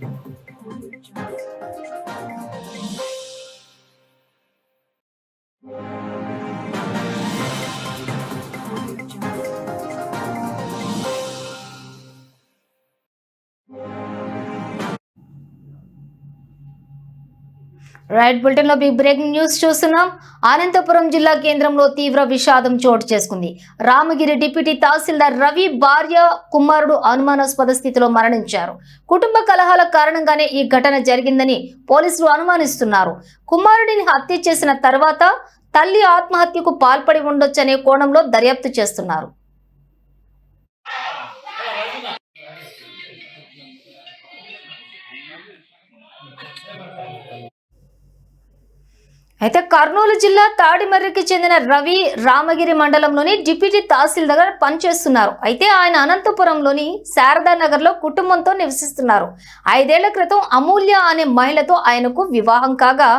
Thank you. Right బులెటిన్లో big breaking news చూస్తున్నాం. అనంతపురం జిల్లా కేంద్రంలో తీవ్ర విషాదం చోటు చేసుకుంది. రామగిరి డిప్యూటీ తహసీల్దార్ రవి భార్య కుమారుడు అనుమానాస్పద స్థితిలో మరణించారు. కుటుంబ కలహాల కారణంగానే ఈ ఘటన జరిగిందని పోలీసులు అనుమానిస్తున్నారు. కుమారుడిని హత్య చేసిన తర్వాత తల్లి ఆత్మహత్యకు పాల్పడి ఉండొచ్చనే కోణంలో దర్యాప్తు చేస్తున్నారు. అయితే కర్నూలు జిల్లా తాడిమర్రికి చెందిన రవి రామగిరి మండలంలోని డిప్యూటీ తహసీల్దార్ పనిచేస్తున్నారు. అయితే ఆయన అనంతపురంలోని శారదా నగర్లో కుటుంబంతో నివసిస్తున్నారు. ఐదేళ్ళ క్రితం అమూల్య అనే మహిళతో ఆయనకు వివాహం కాగా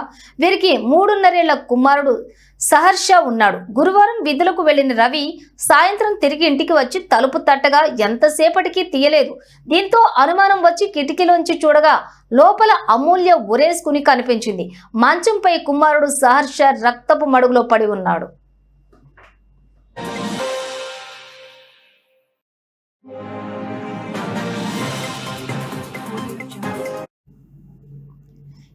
వీరికి మూడున్నరేళ్ళ కుమారుడు సహర్ష ఉన్నాడు. గురువారం విధులకు వెళ్ళిన రవి సాయంత్రం తిరిగి ఇంటికి వచ్చి తలుపు తట్టగా ఎంతసేపటికి తీయలేదు. దీంతో అనుమానం వచ్చి కిటికీలోంచి చూడగా లోపల అమూల్య ఉరేసుకుని కనిపించింది. మంచంపై కుమారుడు సహర్ష రక్తపు మడుగులో పడి ఉన్నాడు.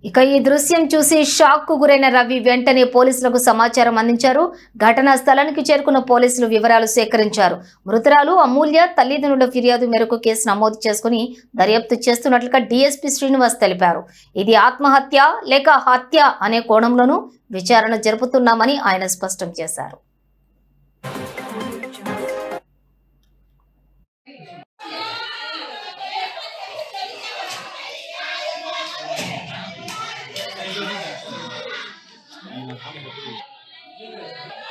ఇక ఈ దృశ్యం చూసి షాక్కు గురైన రవి వెంటనే పోలీసులకు సమాచారం అందించారు. ఘటనా స్థలానికి చేరుకున్న పోలీసులు వివరాలు సేకరించారు. మృతురాలు అమూల్య తల్లిదండ్రుల ఫిర్యాదు మేరకు కేసు నమోదు చేసుకుని దర్యాప్తు చేస్తున్నట్లుగా డీఎస్పీ శ్రీనివాస్ తెలిపారు. ఇది ఆత్మహత్య లేక హత్య అనే కోణంలోనూ విచారణ జరుపుతున్నామని ఆయన స్పష్టం చేశారు. 이거 다 먹었어.